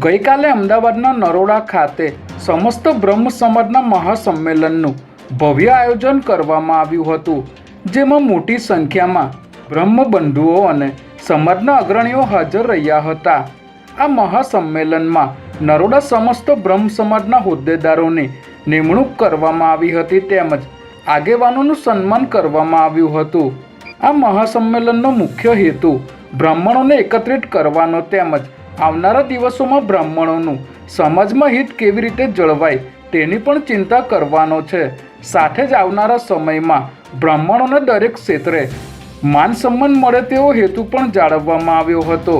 ગઈકાલે અમદાવાદના નરોડા ખાતે સમસ્ત બ્રહ્મ સમાજના મહાસંમેલનનું ભવ્ય આયોજન કરવામાં આવ્યું હતું, જેમાં મોટી સંખ્યામાં બ્રહ્મબંધુઓ અને સમાજના અગ્રણીઓ હાજર રહ્યા હતા. આ મહાસંમેલનમાં નરોડા સમસ્ત બ્રહ્મ સમાજના હોદ્દેદારોની નિમણૂક કરવામાં આવી હતી તેમજ આગેવાનોનું સન્માન કરવામાં આવ્યું હતું. આ મહાસંમેલનનો મુખ્ય હેતુ બ્રાહ્મણોને એકત્રિત કરવાનો તેમજ આવનારા દિવસોમાં બ્રાહ્મણોનું સમાજમાં હિત કેવી રીતે જળવાય તેની પણ ચિંતા કરવાનો છે. સાથે જ આવનારા સમયમાં બ્રાહ્મણોને દરેક ક્ષેત્રે માન સન્માન મળે તેવો હેતુ પણ જાળવવામાં આવ્યો હતો.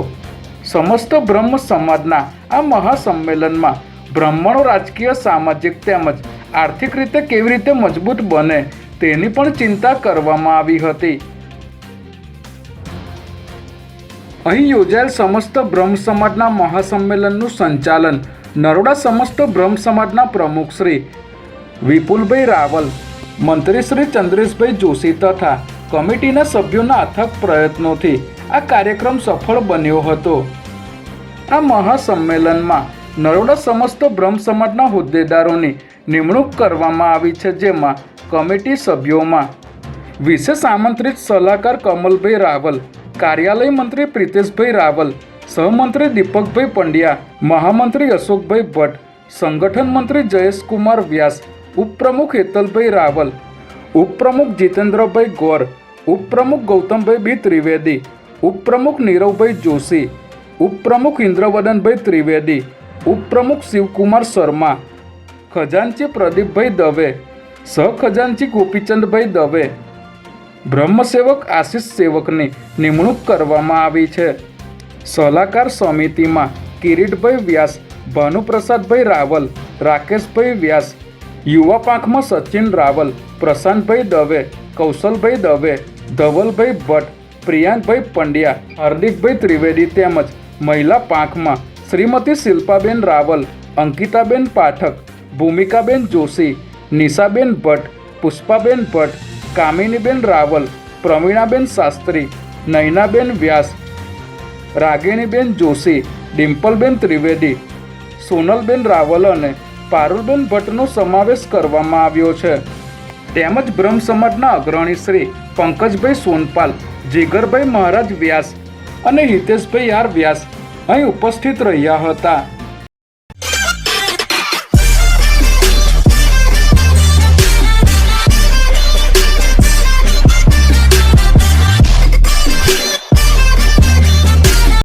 સમસ્ત બ્રહ્મ સમાજના આ મહાસંમેલનમાં બ્રાહ્મણો રાજકીય, સામાજિક તેમજ આર્થિક રીતે કેવી રીતે મજબૂત બને તેની પણ ચિંતા કરવામાં આવી હતી. અહીં યોજાયેલ સમસ્ત બ્રહ્મ સમાજના મહાસંમેલનનું સંચાલન. નરોડા સમસ્ત બ્રહ્મ સમાજના પ્રમુખ શ્રી વિપુલભાઈ રાવલ, મંત્રી શ્રી ચંદ્રેશભાઈ જોશી તથા કમિટીના સભ્યોના અથક પ્રયત્નોથી આ કાર્યક્રમ સફળ બન્યો હતો. આ મહાસંમેલનમાં નરોડા સમસ્ત બ્રહ્મ સમાજના હોદ્દેદારોની નિમણૂક કરવામાં આવી છે, જેમાં કમિટી સભ્યોમાં વિશેષ આમંત્રિત સલાહકાર કમલભાઈ રાવલ કાર્યાલય મંત્રી પ્રિતેશભાઈ રાવલ, સહમંત્રી દીપકભાઈ પંડ્યા, મહામંત્રી અશોકભાઈ ભટ્ટ, સંગઠન મંત્રી જયેશકુમાર વ્યાસ, ઉપપ્રમુખ હેતલભાઈ રાવલ, ઉપપ્રમુખ જીતેન્દ્રભાઈ ગોર, ઉપપ્રમુખ ગૌતમભાઈ બી ત્રિવેદી, ઉપપ્રમુખ નીરવભાઈ જોશી, ઉપપ્રમુખ ઇન્દ્રવદનભાઈ ત્રિવેદી, ઉપપ્રમુખ શિવકુમાર શર્મા, ખજાનચી પ્રદીપભાઈ દવે, સહખજાનચી ગોપીચંદભાઈ દવે બ્રહ્મસેવક, આશિષ સેવકની નિમણૂક કરવામાં આવી છે. સલાહકાર સમિતિમાં કિરીટભાઈ વ્યાસ, ભાનુપ્રસાદભાઈ રાવલ, રાકેશભાઈ વ્યાસ, યુવા પાંખમાં સચિન રાવલ, પ્રશાંતભાઈ દવે, કૌશલભાઈ દવે, ધવલભાઈ ભટ્ટ પ્રિયાંકભાઈ પંડ્યા, હાર્દિકભાઈ ત્રિવેદી તેમજ મહિલા પાંખમાં શ્રીમતી શિલ્પાબેન રાવલ, અંકિતાબેન પાઠક, ભૂમિકાબેન જોશી, નિશાબેન ભટ્ટ, પુષ્પાબેન ભટ્ટ કામિનીબેન રાવલ, પ્રવીણાબેન શાસ્ત્રી નયનાબેન વ્યાસ, રાગિણીબેન જોશી, ડિમ્પલબેન ત્રિવેદી, સોનલબેન રાવલ અને પારુલબેન ભટ્ટનો સમાવેશ કરવામાં આવ્યો છે. તેમજ બ્રહ્મ સમાજના અગ્રણી શ્રી પંકજભાઈ સોનપાલ, જીગરભાઈ મહારાજ વ્યાસ અને હિતેશભાઈ આર વ્યાસ અહીં ઉપસ્થિત રહ્યા હતા.